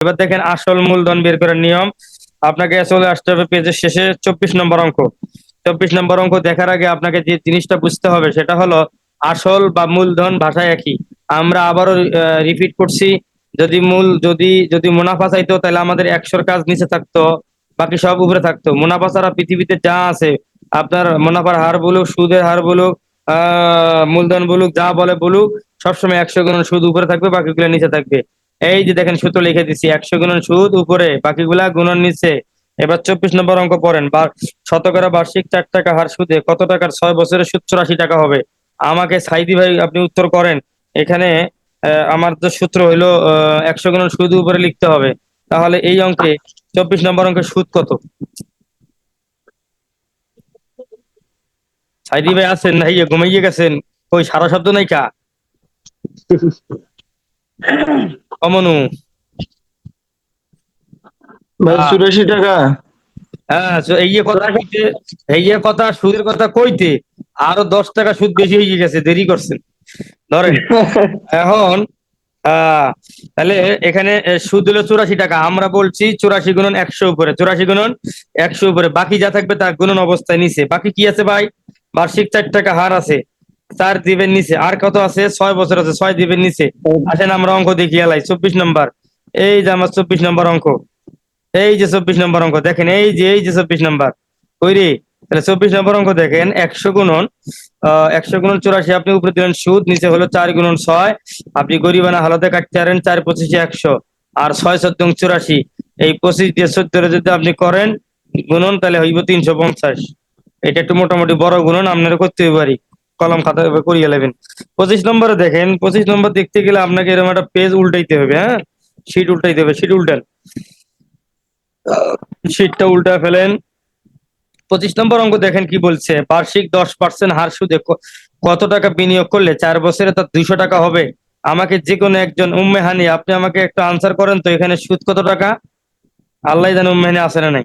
এবার দেখেন আসল মূলধন বের করার নিয়ম। আপনাকে চলে আসতে হবে পেজের শেষে চব্বিশ নম্বর অঙ্ক। চব্বিশ নম্বর অঙ্ক দেখার আগে আপনাকে যে জিনিসটা বুঝতে হবে, সেটা হলো আসল বা মূলধন ভাষায় একই। আমরা আবারও রিপিট করছি, যদি মূল, যদি যদি মুনাফা চাইতো, তাহলে আমাদের একশোর কাজ নিচে থাকতো, বাকি সব উপরে থাকতো। মুনাফা ছাড়া পৃথিবীতে যা আছে, আপনার মুনাফার হার বলুক, সুদের হার বলুক, আহ, মূলধন বলুক, যা বলে বলুক, সবসময় একশো গুণ সুদ উপরে থাকবে, বাকিগুলো নিচে থাকবে। এই যে দেখেন সূত্র লিখে দিছি, একশো গুণন সুদ, উপরে বাকিগুলা গুণন নিচে। এবার চব্বিশ নম্বর অঙ্ক পড়েন, বা শতকরা বার্ষিক চার টাকা হার সুদে কত টাকার ছয় বছরের সুদ চুরাশি টাকা হবে? আমাকে সাইদি ভাই, আপনি উত্তর করেন। এখানে আমার তো সূত্র হইল একশো গুণন সুদ উপরে লিখতে হবে। তাহলে এই অঙ্কে চব্বিশ নম্বর অঙ্কের সুদ কত? সাইদি ভাই আছেন নাই ঘুমাইয়ে গেছেন। ওই সারা শব্দ নাই কা অমনু ভাই হ্যাঁ। চুরাশি টাকা। হ্যাঁ এই যে কথা কইতে এই যে কথা সুদের কথা কইতে আরও দশ টাকা সুদ বেশি হয়ে গেছে দেরি করছেন। ধরেন এখন তাহলে এখানে সুদ হলো চুরাশি টাকা। আমরা বলছি চুরাশি গুণন একশো উপরে। চুরাশি গুণন একশো উপরে। বাকি যা থাকবে তার গুণন অবস্থায় নিচে। বাকি কি আছে ভাই? বার্ষিক চার টাকা হার আছে। চার দিবেন নিচে। আর কত আছে? ছয় বছর আছে, ছয় দিবেন নিচে। আসেন আমরা অঙ্ক দেখি এলাই। চব্বিশ নম্বর। এই যে আমার চব্বিশ নম্বর অঙ্ক। এই যে চব্বিশ নম্বর অঙ্ক, দেখেন, এই যে এই যে চব্বিশ নম্বর। ওই রে? তাহলে চব্বিশ নম্বর অঙ্ক দেখেন, একশো গুণন একশো গুণন চুরাশি, আপনি উপরে দিলেন সুদ, নিচে হলো চার গুণন ছয়। আপনি গরিবানা হালতে কাটতে পারেন চার পঁচিশে একশো। আর ছয় চোদ্দ চুরাশি। এই পঁচিশ দিয়ে চোদ্দ যদি আপনি করেন গুণন, তাহলে হইব তিনশো পঞ্চাশ। এটা একটু মোটামুটি বড় গুণন আপনারা করতে পারি কলম খাতা করিয়ে নেবেন। পঁচিশ নম্বরে দেখেন পঁচিশ নম্বর দেখতে গেলে আপনাকে এরকম একটা পেজ উল্টাইতে হবে হ্যাঁ? শিট উল্টাইতে হবে শিট উল্টান। শিটটা উল্টা ফেলেন। পঁচিশ নম্বর অঙ্ক দেখেন কি বলছে বার্ষিক দশ পার্সেন্ট হার সুদে কত টাকা বিনিয়োগ করলে চার বছরে তার দুইশো টাকা হবে? আমাকে যে কোনো একজন উম্মে হানি আপনি আমাকে একটু আনসার করেন তো এখানে সুদ কত টাকা? আল্লাহ জানে উম্মে হানি আছে না নাই।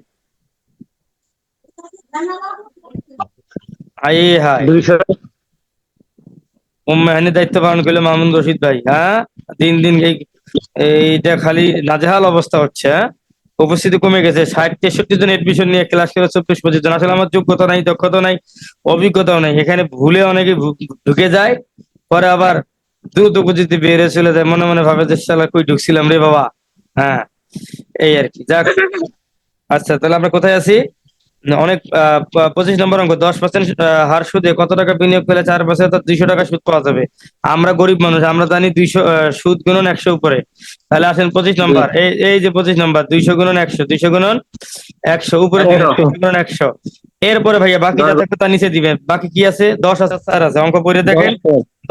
হাই হাই দুইশো উম্মে দায়িত্ব পালন করলে মামুন রশিদ ভাই হ্যাঁ? দিন দিন এই, এইটা খালি নাজেহাল অবস্থা হচ্ছে হ্যাঁ? উপস্থিতি কমে গেছে, ষাট, তেষট্টি জন এডমিশন নিয়ে ক্লাস করে চব্বিশ, পঁচিশ জন। আসলে আমার যোগ্যতা নাই দক্ষতা নাই, অভিজ্ঞতাও নাই। এখানে ভুলে অনেকে ঢুকে যায়, পরে আবার দ্রুত গতিতে বেড়ে চলে যায়। মনে মনে ভাবে যে, শালা, কই ঢুকছিলাম রে বাবা? হ্যাঁ এই আর কি। যাক আচ্ছা তাহলে আমরা কোথায় আছি? অনেক পঁচিশ নম্বর অঙ্ক দশ পার্সেন্ট হার সুদে কত টাকা বিনিয়োগ পেলে চার বছরে তার দুইশো টাকা সুদ পাওয়া যাবে? আমরা গরিব মানুষ আমরা জানি দুইশো সুদ গুণন একশো উপরে। তাহলে আসেন পঁচিশ নম্বর এই এই যে পঁচিশ নম্বর দুইশো গুণন একশো দুইশো গুণন একশো উপরে। গুণন একশো। এরপরে ভাইয়া বাকি যা থাকবে তার নিচে দিবেন। বাকি কি আছে? দশ আছে চার আছে। অঙ্ক পড়ে দেখেন।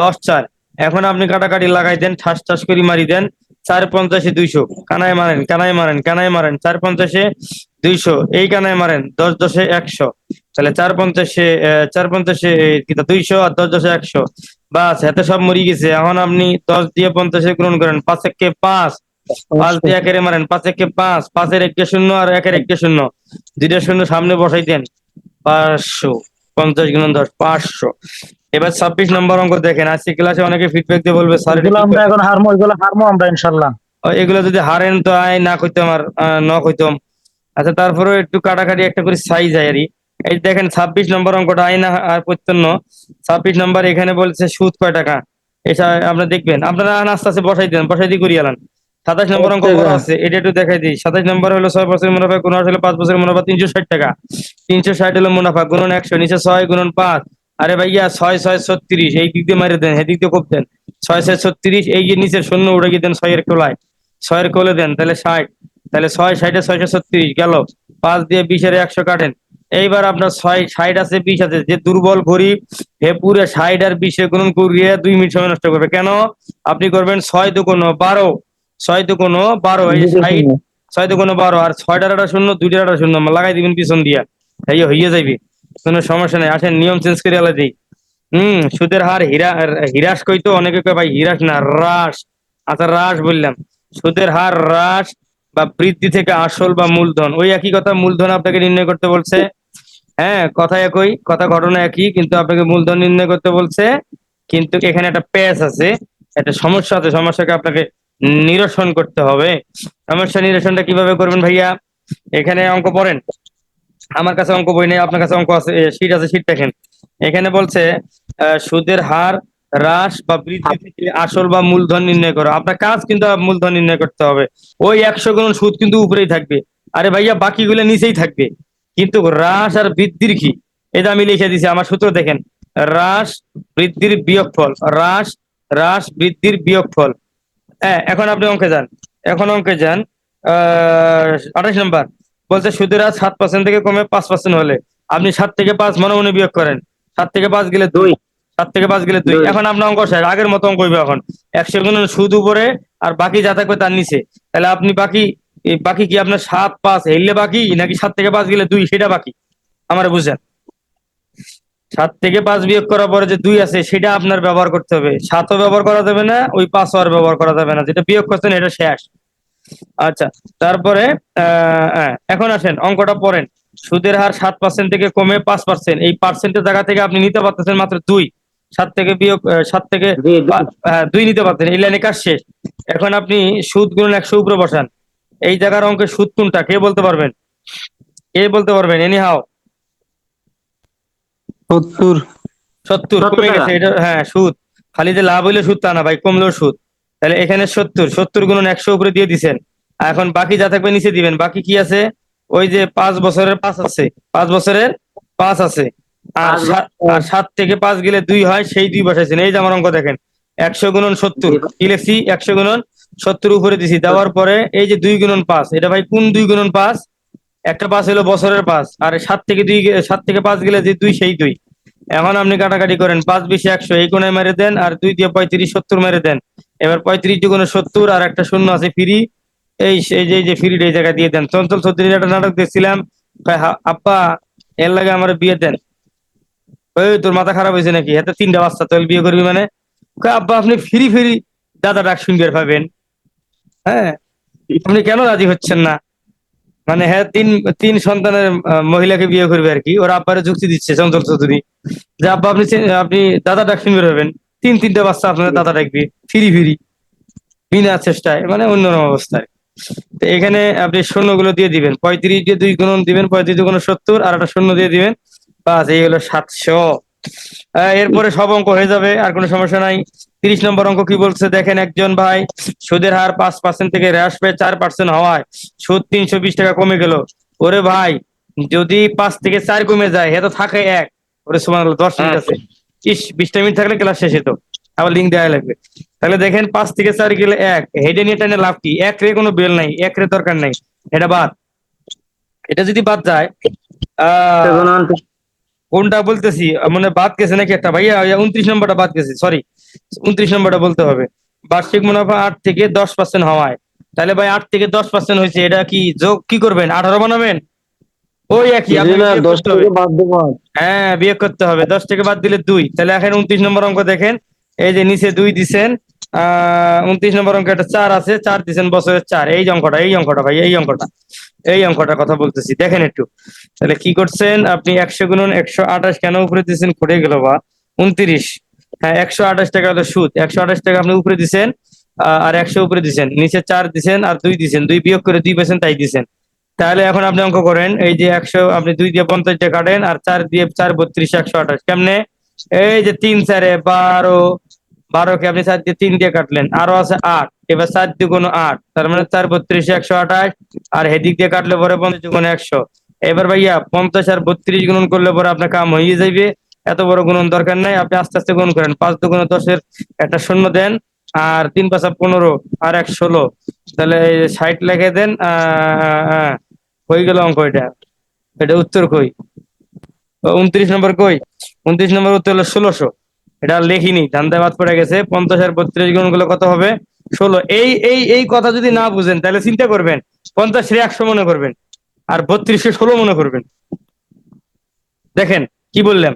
দশ চার। এখন আপনি কাটাকাটি লাগাই দেন ঠাস ঠাস করে মারি দেন। চার পঞ্চাশে দুইশো। কানায় মারেন কানায় মারেন কানায় মারেন, চার পঞ্চাশে দুইশো। এই কানায় মারেন, দশ দশে একশো। তাহলে চার পঞ্চাশে চার পঞ্চাশে দুইশো আর দশ দশে একশো। বাস হাতে সব মরি গেছে। এখন আপনি দশ দিয়ে পঞ্চাশে গ্রহণ করেন, পাঁচ একে পাঁচ। পাঁচ দিয়ে একের মারেন, পাঁচ একে পাঁচ। পাঁচের একটা শূন্য আর একের একটা শূন্য। দুইটা শূন্য সামনে বসাই দেন। পাঁচশো, পঞ্চাশ গুণ দশ, পাঁচশো। এবার ছাব্বিশ নম্বর অঙ্ক দেখেন আজকে ক্লাসে অনেকে ফিডব্যাক দিয়ে বলবে স্যার এগুলো আমরা এখন হারমো এগুলো হারমো আমরা ইনশাল্লাহ এগুলো যদি হারেন তো আয় না কইতাম আর ন কইতাম। আচ্ছা তারপরে একটু কাটাকাটি একটা করে সাইজ যায় আর এই দেখেন ছাব্বিশ নম্বর অঙ্কটা আইনা আর প্রত্যন্ন। ছাব্বিশ নম্বর এখানে বলছে সুদ কয় টাকা? এটা আপনারা দেখবেন। আপনারা আস্তে আস্তে বসাই দেন বসাই দিয়ে করিয়ে আলান সাতাশ নম্বর অঙ্ক আছে এটা একটু দেখাই দিই। সাতাশ নম্বর হলো ছয় বছরের মুনাফা গুণ হলো পাঁচ বছরের মুনাফা তিনশো ষাট টাকা। তিনশো ষাট হলো মুনাফা গুণন একশো নিচে ছয় গুণন পাঁচ। আরে ভাইয়া ছয় ছয় ছত্রিশ এই দিক দিয়ে মারি দেন এদিক দিয়ে কোপ দেন। ছয় ছয় ছত্রিশ এই যে নিচে শূন্য উঠে গিয়ে দেন ছয়ের কোলায়। ছয়ের কোলে দেন তাহলে ষাট। তাহলে ছয় ষাটে ছয়শো ছত্রিশ গেল। পাঁচ দিয়ে বিশের একশো কাটেন। এইবার আপনার ছয় ষাট আছে বিশ আছে। যে দুর্বল গরিব হে পুরে ষাট আর বিশে গুণন করিয়ে দুই মিনিট সময় নষ্ট করবে। কেন? আপনি করবেন ছয় দুগুণ বারো। ছয় দুগুণ বারো এই যে ষাট। ছয় দুগুণ বারো আর ছয়টার একটা শূন্য দুইটার একটা শূন্য লাগাই দিবেন পিছন দিয়া। এই হইয়ে যাইবে। কোনো সমস্যা নেই, আসেন, নিয়ম চেঞ্জ করে আলা দিই হম, সুদের হার হীরা, হিরাস কইতো অনেকে কয়, ভাই, হিরাস না, হ্রাস। আচ্ছা হ্রাস বললাম। সুদের হার হ্রাস বা বৃদ্ধি থেকে আসল বা মূলধন। ওই একই কথা, মূলধন আপনাকে নির্ণয় করতে বলছে। হ্যাঁ কথা একই, কথা ঘটনা একই, কিন্তু আপনাকে মূলধন নির্ণয় করতে বলছে। কিন্তু এখানে একটা প্যাচ আছে, একটা সমস্যা আছে, সমস্যাকে আপনাকে নিরসন করতে হবে। সমস্যা নিরসনটা কীভাবে করবেন ভাইয়া? এখানে অঙ্ক পড়েন। আমার কাছে অঙ্ক বই নেই, আপনার কাছে অঙ্ক আছে শীট আছে শীট দেখেন। এখানে বলছে সুদের হার হ্রাস বা বৃদ্ধি থেকে আসল বা মূলধন নির্ণয় করো। আপনার কাজ কিন্তু মূলধন নির্ণয় করতে হবে। ওই একশো গুণ সুদ কিন্তু উপরেই থাকবে। আরে ভাইয়া, বাকিগুলো নিচেই থাকবে। কিন্তু হ্রাস আর বৃদ্ধির কি? এটা আমি লিখে দিছি, আমার সূত্র দেখেন। হ্রাস, বৃদ্ধির বিয়োগফল। হ্রাস হ্রাস, বৃদ্ধির বিয়োগফল। হ্যাঁ এখন আপনি অঙ্কে যান। এখন অঙ্কে যান, আহ, আঠাশ নম্বর। বলছে সুদের হার সাত পার্সেন্ট থেকে কমে পাঁচ পার্সেন্ট হলে। আপনি সাত থেকে পাঁচ মনে মনে বিয়োগ করেন। সাত থেকে পাঁচ গেলে দুই। সাত থেকে পাঁচ গেলে দুই। এখন আপনার অঙ্ক শেষ। আগের মতো অঙ্ক হইবে এখন। একশো গুণ সুদ উপরে আর বাকি যা থাকবে তার নিচে। তাহলে আপনি বাকি বাকি কি আপনার সাত পাঁচ হেললে বাকি নাকি সাত থেকে পাঁচ গেলে দুই? সেটা বাকি। আমার বুঝেন। সাত থেকে পাঁচ বিয়োগ করার পরে যে দুই আছে সেটা আপনার ব্যবহার করতে হবে। সাতও ব্যবহার করা যাবে না ওই পাঁচও আর ব্যবহার করা যাবে না। যেটা বিয়োগ করছেন এটা শেষ। আচ্ছা তারপরে আহ, হ্যাঁ, এখন আসেন অঙ্কটা পড়েন। সুদের হার সাত পার্সেন্ট থেকে কমে পাঁচ পার্সেন্ট এই পার্সেন্টের জায়গা থেকে আপনি নিতে পারতেছেন মাত্র দুই। সাত থেকে বিয়োগ সাত থেকে হ্যাঁ, দুই নিতে পারতেন। এই লাইনে কাজ শেষ। এখন আপনি সুদ গুণ একশো উপরে বসান। এই জায়গার অঙ্কের সুদ কোনটা? কে বলতে পারবেন? কে বলতে পারবেন? এনি হাও সত্তর সত্তর সত্তর কমে গেছে এটা হ্যাঁ সুদ। খালি যে লাভ হইলে সুদ তা না ভাই কমলেও সুদ। তাহলে এখানে সত্তর সত্তর গুণ একশো উপরে দিয়ে দিছেন। এখন বাকি যা থাকবে নিচে দিবেন। বাকি কি আছে? ওই যে পাঁচ বছরের পাঁচ আছে। পাঁচ বছরের পাঁচ আছে। আর সাত- থেকে পাঁচ গেলে দুই হয় সেই দুই বসাইছেন। এই যে আমার অঙ্ক দেখেন একশো গুণন সত্তর। কি লিখছি? একশো গুণন সত্তর উপরে দিছি। দেওয়ার পরে এই যে দুই গুণন পাঁচ এটা ভাই কোন দুই গুণন পাঁচ? একটা পাঁচ হলো বছরের পাঁচ। আর সাত থেকে দুই সাত থেকে পাঁচ গেলে যে দুই সেই দুই। এখন আপনি কাটাকাটি করেন। পাঁচ বিশে একশো এই কোণে মেরে দেন। আর দুই দিয়ে পঁয়ত্রিশ সত্তর মেরে দেন। এবার পঁয়ত্রিশ দুগুণে সত্তর আর একটা শূন্য আছে ফ্রি এই যে যে ফ্রি এই জায়গায় দিয়ে দেন। চঞ্চল চৌধুরীর একটা নাটক দেখছিলাম। আব্বা, এর লাগে আমার বিয়ে দেন। ওই, তোর মাথা খারাপ হয়েছে নাকি? এত তিনটা বাচ্চা তোর বিয়ে করবি মানে? আব্বা, আপনি ফ্রি ফ্রি দাদা ডাক শুনবে পাবেন হ্যাঁ? আপনি কেন রাজি হচ্ছেন না? মানে হ্যাঁ তিন তিন সন্তানের মহিলাকে বিয়ে করবে আর কি। ওরা আব্বারে যুক্তি দিচ্ছে চঞ্চল চৌধুরী। যে, আব্বা, আপনি আপনি দাদা ডাক শুনবে হবেন তিন, তিনটা বাচ্চা আপনার দাদা ডাকবে ফিরি ফিরি। বিনা চেষ্টায় মানে অন্যরকম অবস্থায়। তো এখানে আপনি শূন্যগুলো দিয়ে দিবেন। পঁয়ত্রিশ দিয়ে দুই গুণ দিবেন, পঁয়ত্রিশ গুণ সত্তর, আর একটা শূন্য দিয়ে দিবেন। বাস, এই হলো সাতশো। এরপরে সব অঙ্ক হয়ে যাবে, আর কোনো সমস্যা নাই। তিরিশ নম্বর অঙ্ক কি বলছে? দেখেন একজন ভাই, সুদের হার পাঁচ পার্সেন্ট থেকে হ্রাস পেয়ে চার পার্সেন্ট হওয়ায় সুদ তিনশো বিশ টাকা কমে গেল। ওরে ভাই, যদি পাঁচ থেকে চার কমে যায় হে তো থাকে এক। ওরে সমান দশ মিনিট আছে। ইস বিশটা মিনিট থাকলে ক্লাস শেষ হতো আবার লিঙ্ক দেওয়া লাগবে। তাহলে দেখেন পাঁচ থেকে চার গেলে এক। হেডে নিয়ে টানে লাভ কি? এক রে কোনো বেল নাই এক রে দরকার নাই। এটা বাদ। এটা যদি বাদ যায় কোনটা বলতেছি? মানে বাদ গেছে নাকি একটা? ভাইয়া উনত্রিশ নম্বরটা বাদ গেছে সরি উনত্রিশ নম্বরটা বলতে হবে। বার্ষিক মুনাফা আট থেকে দশ পার্সেন্ট হওয়ায়। তাহলে ভাই আট থেকে দশ পার্সেন্ট হয়েছে। এটা কি যোগ কি করবেন? আঠারো বানাবেন? ওই একই আপনাকে বিয়োগ দশ থেকে বাদ দেবো হ্যাঁ বিয়োগ করতে হবে। দশ থেকে বাদ দিলে দুই। তাহলে এখন উনত্রিশ নম্বর অঙ্ক দেখেন। এই যে নিচে দুই দিছেন আহ উনত্রিশ নম্বর অঙ্ক একটা চার আছে চার দিছেন বছরের চার। এই অঙ্কটা এই অঙ্কটা ভাই এই অঙ্কটা। এই অঙ্কটার কথা বলতেছি। দেখেন একটু। তাহলে কি করছেন? আপনি একশো গুণন একশো আঠাশ কেন উপরে দিচ্ছেন খুঁড়ে গেল বা। উনত্রিশ। হ্যাঁ একশো আঠাশ টাকা হলো সুদ। একশো আঠাশ টাকা আপনি উপরে আহ, আর একশো উপরে দিছেন। নিচে চার দিছেন আর দুই দিছেন। দুই বিয়োগ করে দুই পেয়েছেন তাই দিছেন। তাহলে এখন আপনি অঙ্ক করেন, এই যে একশো, আপনি দুই দিয়ে পঞ্চাশ টাকা কাটেন আর চার দিয়ে চার বত্রিশ, একশো আঠাশ, কেমনে? এই যে তিন চারে বারো, বারোকে আপনি চার দিয়ে তিন দিয়ে কাটলেন, আরও আছে আট, এবার চার দিয়ে কোনো আট, তার মানে চার বত্রিশ, একশো আঠাশ, আর হেদিক দিয়ে কাটলে পরে পঞ্চাশ গুণ একশো। এবার ভাইয়া, পঞ্চাশ আর বত্রিশ গুণন করলে পরে আপনার কাম হয়ে যাবে এত বড় গুণন দরকার নাই, আপনি আস্তে আস্তে গুণ করেন, পাঁচ দুগুণ দশের একটা শূন্য দেন আর তিন পাঁচা পনেরো আর এক ষোলো। তাহলে ষাট লেখে দেন হয়ে গেল অঙ্ক এটা। এটা উত্তর কই? উনত্রিশ নম্বর কই? উনত্রিশ নম্বর উত্তর হলো ষোলোশো। এটা লেখিনি ধান্দা বাদ পড়ে গেছে। পঞ্চাশ আর বত্রিশ গুণগুলো কত হবে? ষোলো। এই এই এই কথা যদি না বুঝেন, তাহলে চিন্তা করবেন, পঞ্চাশ রে একশো মনে করবেন, আর বত্রিশে ষোলো মনে করবেন। দেখেন, কি বললাম?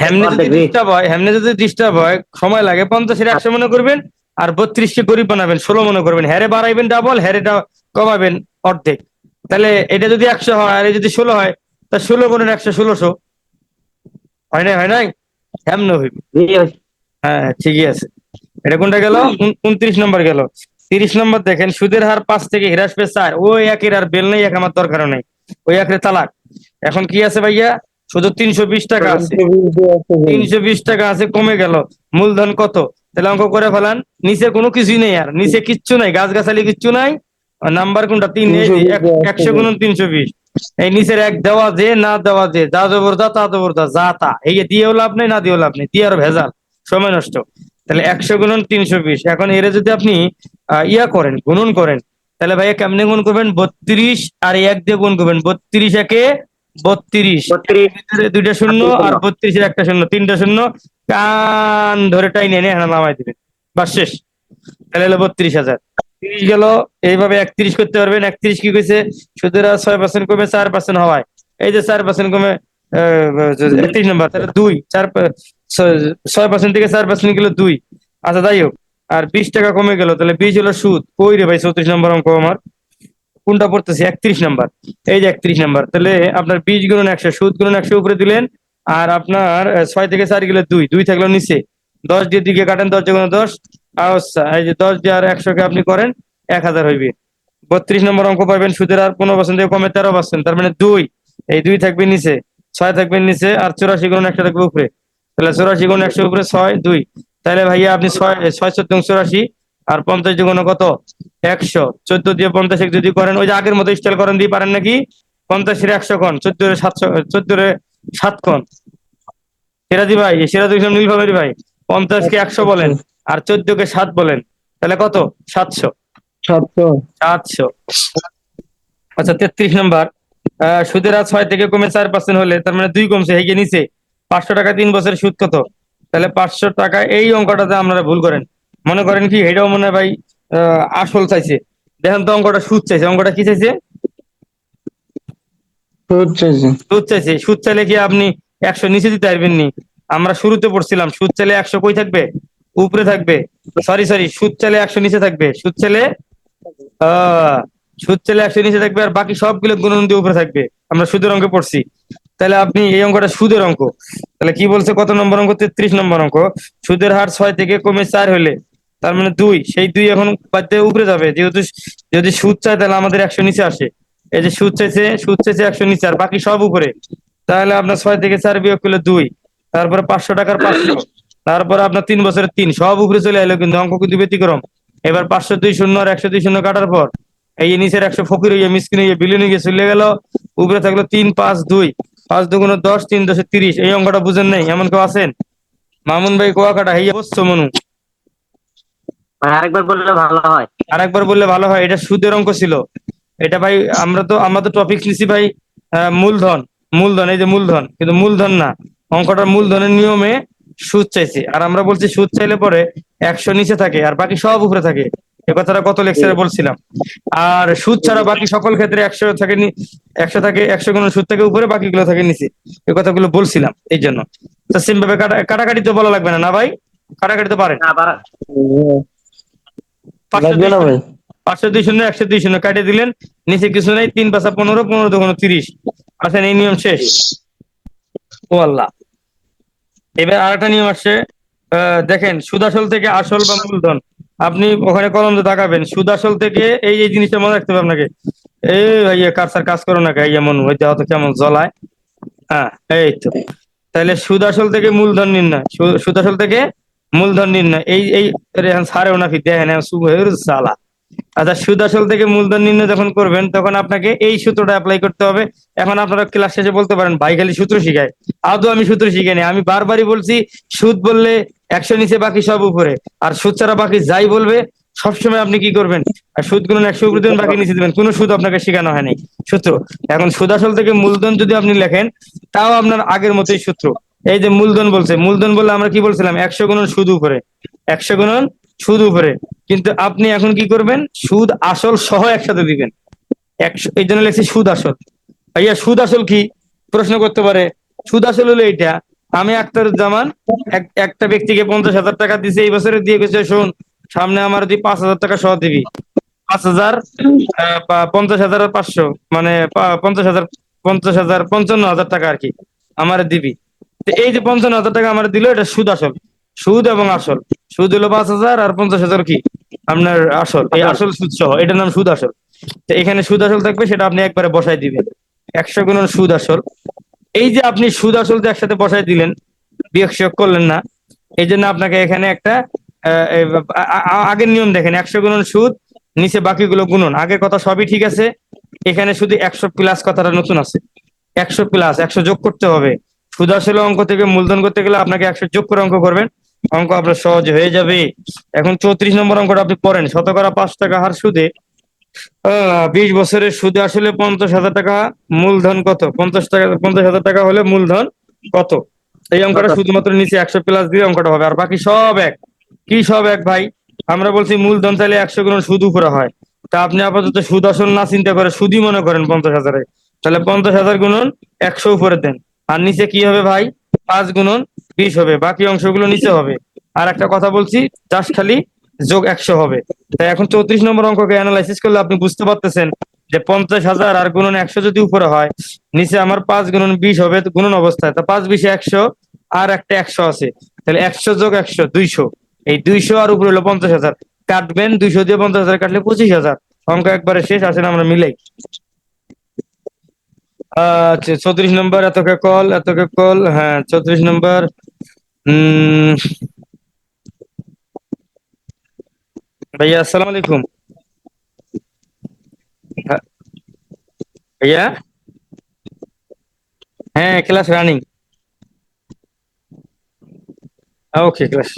হেমনে যদি ডিস্টার্ব হয় হেমনে যদি ডিস্টার্ব হয় সময় লাগে পঞ্চাশের একশো মনে করবেন আর বত্রিশকে গরিব বানাবেন ষোলো মনে করবেন। হ্যারে বাড়াইবেন ডাবল হ্যারে কমাবেন অর্ধেক। তাহলে এটা যদি একশো হয় আর যদি ষোলো হয় তা ষোলো গুণের একশো ষোলোশো। হয় নাই হয় নাই? হেমনে হইবে। হ্যাঁ ঠিকই আছে। এটা কোনটা গেল? উন- উনত্রিশ নম্বর গেল। তিরিশ নম্বর দেখেন সুদের হার পাঁচ থেকে হ্রাস পেয়ে চার। ওই একের আর বেল নেই এক আমার দরকার নেই। ওই একের তালাক। এখন কি আছে ভাইয়া? শুধু তিনশো বিশ টাকা আছে। তিনশো বিশ টাকা আছে কমে গেল। মূলধন কত? তাহলে অঙ্ক করে ফেলান। নিচে কোনো কিছুই নেই আর। নিচে কিচ্ছু নাই গাছ গাছালি কিচ্ছু নাই। নাম্বার কোনটা? তিন এই যে এক- 320 একশো গুণ তিনশো বিশ। এই নিচের এক দেওয়া যে না দেওয়া যে যা জবরদা তা জবরদা যা তা। এই যে দিয়েও লাভ নেই না দিয়েও লাভ নেই দিয়ে আর ভেজাল সময় নষ্ট। তাহলে একশো গুণন তিনশো বিশ। এখন এর যদি আপনি ইয়া করেন গুণন করেন তাহলে ভাইয়া কেমনে গুণ করবেন? বত্রিশ আর এক দিয়ে গুণ করবেন। বত্রিশ একে বত্রিশ। দুইটা শূন্য আর বত্রিশের একটা শূন্য তিনটা শূন্য। কান ধরে টাই নিয়ে এখানে নামাই দিবেন বাস শেষ। তাহলে হলো বত্রিশ হাজার। তিরিশ গেল। এইভাবে একত্রিশ করতে পারবেন। একত্রিশ কি কইছে? সুদেরা ছয় পার্সেন্ট কমে চার পার্সেন্ট হওয়ায়। এই যে চার পার্সেন্ট কমে একত্রিশ নম্বর তাহলে দুই। চার ছয় পার্সেন্ট থেকে চার পার্সেন্ট গেল দুই। আচ্ছা যাই হোক। আর বিশ টাকা কমে গেল। তাহলে বিশ হলো সুদ। কই রে ভাই চৌত্রিশ নম্বর অঙ্ক আমার? কোনটা পড়তেছে? একত্রিশ নাম্বার। এই যে একত্রিশ নাম্বার। তাহলে আপনার বিশ গুণন একশো সুদ গুণন একশো উপরে দিলেন, আর আপনার ছয় থেকে চার গেলে দুই দুই থাকল নিচে। দশ দিয়ে দিকে কাটেন, দশ যেগুলো দশ আচ্ছা এই যে দশ দিয়ে আর একশোকে আপনি করেন, এক হাজার হইবে। বত্রিশ নম্বর অঙ্ক পাবেন সুদের আর পনেরো পার্সেন্ট থেকে কমে তেরো পার্সেন্ট তার মানে দুই। এই দুই থাকবে নিচে, ছয় থাকবে নিচে, আর চুরাশি গুণ একশো থাকবে উপরে। তাহলে চুরাশি গুণ একশো উপরে ছয়, দুই। তাহলে ভাইয়া আপনি ছয় ছয় চোদ্দ চুরাশি আর পঞ্চাশ দুগুণ কত? একশো। চোদ্দ দিয়ে পঞ্চাশ এক যদি করেন ওই যে আগের মতো স্টাইল করেন দিয়ে পারেন নাকি? পঞ্চাশের একশো কন চোদ্দ রে সাতশো চোদ্দ রে সাত কন সিরাজি ভাই সিরাজ ইসলাম নীল ভাবেরি ভাই পঞ্চাশ কে একশো বলেন আর চোদ্দ কে সাত বলেন তাহলে কত? সাতশো। সাতশো। সাতশো। আচ্ছা তেত্রিশ নম্বর। আহ, সুদের হার ছয় থেকে কমে চার পার্সেন্ট হলে তার মানে দুই কমছে হেগে নিচে। পাঁচশো টাকা তিন বছরের সুদ কত? তাহলে পাঁচশো টাকা এই অঙ্কটাতে আপনারা ভুল করেন। মনে করেন কি এটাও মনে ভাই আসল চাইছে। দেখেন তো অঙ্কটা সুদ চাইছে। অঙ্কটা কি চাইছে? সুদ চাইছে। সুদ চাইছে। সুদ চাইলে কি আপনি একশো নিচে দিতে পারবেন নি? আমরা শুরুতে পড়ছিলাম সুদ চাইলে একশো কই থাকবে? উপরে থাকবে। সরি সরি সুদ চাইলে একশো নিচে থাকবে। সুদ চাইলে সুদ চাইলে একশো নিচে থাকবে আর বাকি সবগুলো গুণন দিয়ে উপরে থাকবে। আমরা সুদের অঙ্কে পড়ছি। তাহলে আপনি এই অঙ্কটা সুদের অঙ্ক। তাহলে কি বলছে? কত নম্বর অঙ্ক? তেত্রিশ নম্বর অঙ্ক। সুদের হার ছয় থেকে কমে চার হলে তার মানে দুই, সেই দুই এখন বাদ দিয়ে উপরে যাবে। যেহেতু যদি সুদ চায় তাহলে আমাদের একশো নিচে আসে। এই যে সুদ চাইছে সুদ চাইছে একশো নিচে, আর বাকি সব উপরে। তাহলে আপনার ছয় থেকে চার বিয়োগ করলে দুই, তারপরে পাঁচশো টাকার পাঁচশো, তারপরে আপনার তিন বছরের তিন, সব উপরে চলে এলো কিন্তু অঙ্ক কিন্তু ব্যতিক্রম। এবার পাঁচশো দুই শূন্য আর একশো দুই শূন্য কাটার পর, এই নিচের একশো ফকির হইয়া মিসকিন হইয়া বিলিয়ন হইয়া চলে গেল, উপরে থাকল তিন, পাঁচ, দুই। পাঁচ দুগুণ দশ, তিন দশে তিরিশ। এই অঙ্কটা বুঝেন নাই? এমন কেউ আছেন? মামুন ভাই কুয়াকাটা হইয়া বসছো মনু। আরেকবার বললে ভালো হয়। আরেকবার বললে ভালো হয় এটা সুদের অঙ্ক ছিল। এটা ভাই আমরা তো আমরা তো টপিক নিছি ভাই মূলধন মূলধন এই যে মূলধন কিন্তু মূলধন না। অঙ্কটার মূলধনের নিয়মে সুদ চাইছে। আর আমরা বলছি সুদ চাইলে পরে একশো নিচে থাকে আর বাকি সব উপরে থাকে। এ কথাটা কত লেকচারে বলছিলাম। আর সুদ ছাড়া বাকি সকল ক্ষেত্রে একশো থাকে নি- একশো থাকে একশো গুণ সুদ থাকে উপরে বাকিগুলো থাকে নিচে। এই কথাগুলো বলছিলাম এই জন্য। তো সেম ভাবে কাটা কাটাকাটি তো বলা লাগবে না না ভাই? কাটাকাটি তো পারেন আবার পাঁচশো দুই শূন্য একশো দুই শূন্য কাটিয়ে দিলেন। নিচে কিছু নেই তিন পাঁচা পনেরো পনেরো দোকানো তিরিশ। আচ্ছা এই নিয়ম শেষ। ও আল্লাহ এবার আরেকটা নিয়ম আসছে। দেখেন সুদাসল থেকে আসল বা মূলধন। আপনি ওখানে কলম দিয়ে তাকাবেন। সুদাসল থেকে এই এই জিনিসটা মনে রাখতে হবে আপনাকে। এই ভাইয়া কারসার কাজ করো না ভাইয়া মন ওই তো কেমন জ্বলায়। হ্যাঁ এই তো। তাহলে সুদাসল থেকে মূলধন নির্ণয় সু- সুদাসল থেকে মূলধন নির্ণয় এই এই রেহান সারেও নাকি দেখেন সালা। আচ্ছা সুদ আসল থেকে মূলধন নির্ণয় যখন করবেন, তখন আপনাকে এই সূত্রটা অ্যাপ্লাই করতে হবে। এখন আপনারা ক্লাস শেষে বলতে পারেন, ভাই, খালি সূত্র শিখায়। আদৌ আমি সূত্র শিখাইনি আমি বারবারই বলছি, সুদ বললে একশো নিচে, বাকি সব উপরে। আর সুদ ছাড়া বাকি যাই বলবে, সবসময় আপনি কি করবেন? আর সুদগুলো একশো উপরে দেবেন, বাকি নিচে দেবেন। কোনো সুদ আপনাকে শেখানো হয়নি। সূত্র। এখন সুদ আসল থেকে মূলধন যদি আপনি লেখেন, তাও আপনার আগের মতোই সূত্র। এই যে মূলধন বলছে, মূলধন বললে আমরা কি বলছিলাম? একশো গুণন সুদ উপরে। একশো গুণন সুদ উপরে। কিন্তু আপনি এখন কি করবেন? সুদ আসল সহ একসাথে দিবেন। একশো, এই জন্য লেখছি সুদ আসল। ভাইয়া, সুদ আসল কি? প্রশ্ন করতে পারে। সুদ আসল হলো এইটা, আমি আক্তারুজ্জামান, এক- একটা ব্যক্তিকে পঞ্চাশ হাজার টাকা দিছে এই বছরে, দিয়ে গেছে শোন, সামনে আমার তুই পাঁচ হাজার টাকা সহ দিবি। পাঁচ হাজার পঞ্চাশ হাজার পাঁচশো মানে পঞ্চাশ হাজার পঞ্চাশ হাজার, পঞ্চান্ন হাজার টাকা আর কি, আমার দিবি। এই যে পঞ্চান্ন হাজার টাকা আমার দিল এটা সুদ আসল। সুদ এবং আসল। সুদ হলো পাঁচ হাজার আর পঞ্চাশ হাজার কি? আপনার আসল। এই আসল সুদ সহ। এটার নাম সুদ আসল। তো এখানে সুদ আসল থাকবে সেটা আপনি একবারে বসাই দিবেন। একশো গুণন সুদ আসল। এই যে আপনি সুদ আসল যে একসাথে বসাই দিলেন বিয়োগ সিয়োগ করলেন না এই জন্য আপনাকে এখানে একটা আগের নিয়ম দেখেন একশো গুণন সুদ নিচে বাকিগুলো গুণন। আগের কথা সবই ঠিক আছে এখানে শুধু একশো প্লাস কথাটা নতুন আছে। একশো প্লাস একশো যোগ করতে হবে। সুদ আসলে অঙ্ক থেকে মূলধন করতে গেলে আপনাকে একশো যোগ করে অঙ্ক করবেন। অঙ্ক আপনার সহজ হয়ে যাবে। এখন চৌত্রিশ নম্বর অঙ্কটা আপনি পড়েন। শতকরা পাঁচ টাকা হার সুদে আহ, বিশ বছরের সুদে আসলে পঞ্চাশ হাজার টাকা মূলধন কত? পঞ্চাশ টাকা পঞ্চাশ হাজার টাকা হলে মূলধন কত? এই অঙ্কটা শুধুমাত্র নিচে একশো প্লাস দিয়ে অঙ্কটা হবে। আর বাকি সব এক। কি সব এক ভাই? আমরা বলছি মূলধন তাহলে একশো গুণ সুদ উপরে হয়। তা আপনি আপাতত সুদ আসল না চিন্তা করে সুদই মনে করেন পঞ্চাশ হাজারে। তাহলে পঞ্চাশ হাজার গুণন একশো উপরে দেন। আর নিচে কি হবে ভাই? পাঁচ গুণন বিশ হবে। বাকি অংশগুলো নিচে হবে। আর একটা কথা বলছি জাস্ট খালি যোগ একশো হবে। তাই এখন চৌত্রিশ নম্বর অঙ্ককে অ্যানালাইসিস করলে আপনি বুঝতে পারতেছেন যে পঞ্চাশ হাজার আর গুণন একশো যদি উপরে হয়, নিচে আমার পাঁচ গুণন বিশ হবে গুণন অবস্থায়। তা পাঁচ বিশে একশো আর একটা একশো আছে। তাহলে একশো যোগ একশো, দুইশো। এই দুইশো আর উপরে হলো পঞ্চাশ হাজার। কাটবেন, দুইশো দিয়ে পঞ্চাশ হাজার কাটলে পঁচিশ হাজার। অঙ্ক একবারে শেষ, আসেন আমরা মিলাই। আচ্ছা চৌত্রিশ নম্বর এতকে কল এতকে কল হ্যাঁ চৌত্রিশ নম্বর উম ভাইয়া আসসালামু আলাইকুম। হ্যাঁ, ভাইয়া? হ্যাঁ ক্লাস রানিং। Okay class.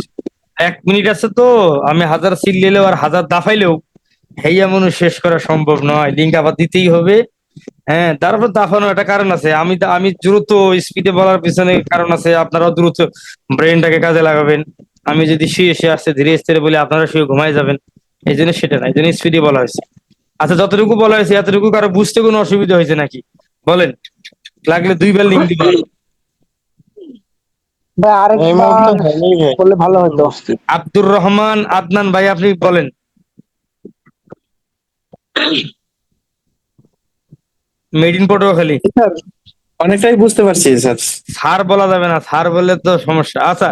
এক মিনিট আছে তো আমি হাজার সিল নিলেও আর হাজার দাফাইলেও হেইয়া মনে শেষ করা সম্ভব নয়। লিঙ্ক আবার দিতেই হবে। হ্যাঁ তারপর দাফানো একটা কারণ আছে। আমি আমি দ্রুত স্পিডে বলার পিছনে কারণ আছে আপনারাও দ্রুত ব্রেনটাকে কাজে লাগাবেন। আমি যদি শুয়ে শুয়ে আসতে ধীরে স্থিরে বলে আপনারা শুয়ে ঘুমাই যাবেন। এই জন্য সেটা না এই জন্য স্পিডে বলা হয়েছে। আচ্ছা যতটুকু বলা হয়েছে এতটুকু কারও বুঝতে কোনো অসুবিধা হয়েছে নাকি? বলেন লাগলে দুইবার লিঙ্ক দিব আব্দুর রহমান আদনান ভাই আপনি বলেন। মেড ইন পটুয়াখালী অনেকটাই বুঝতে পারছি স্যার। স্যার বলা যাবে না স্যার বললে তো সমস্যা। আচ্ছা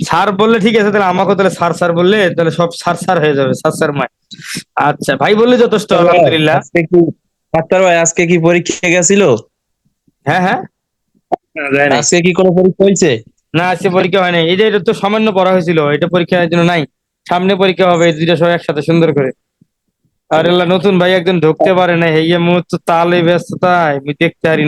স্যার বললে ঠিক আছে তাহলে আমাকে তাহলে স্যার স্যার বললে তাহলে সব স্যার স্যার হয়ে যাবে স্যার স্যার মায়। আচ্ছা ভাই বললে যথেষ্ট আলহামদুলিল্লাহ। আজকে কি ডাক্তার ভাই আজকে কি পরীক্ষা গেছিল? হ্যাঁ হ্যাঁ। আজকে কি কোনো পরীক্ষা হয়েছে? না আজকে পরীক্ষা হয় নাই এই যে এটা তো সামান্য পড়া হয়েছিল এটা পরীক্ষার জন্য নাই। সামনে পরীক্ষা হবে এই দুইটা সব একসাথে সুন্দর করে। আর নতুন ভাই একজন ঢুকতে পারে না এই মুহূর্ত তালে ব্যস্ততায় আমি দেখতে পারি।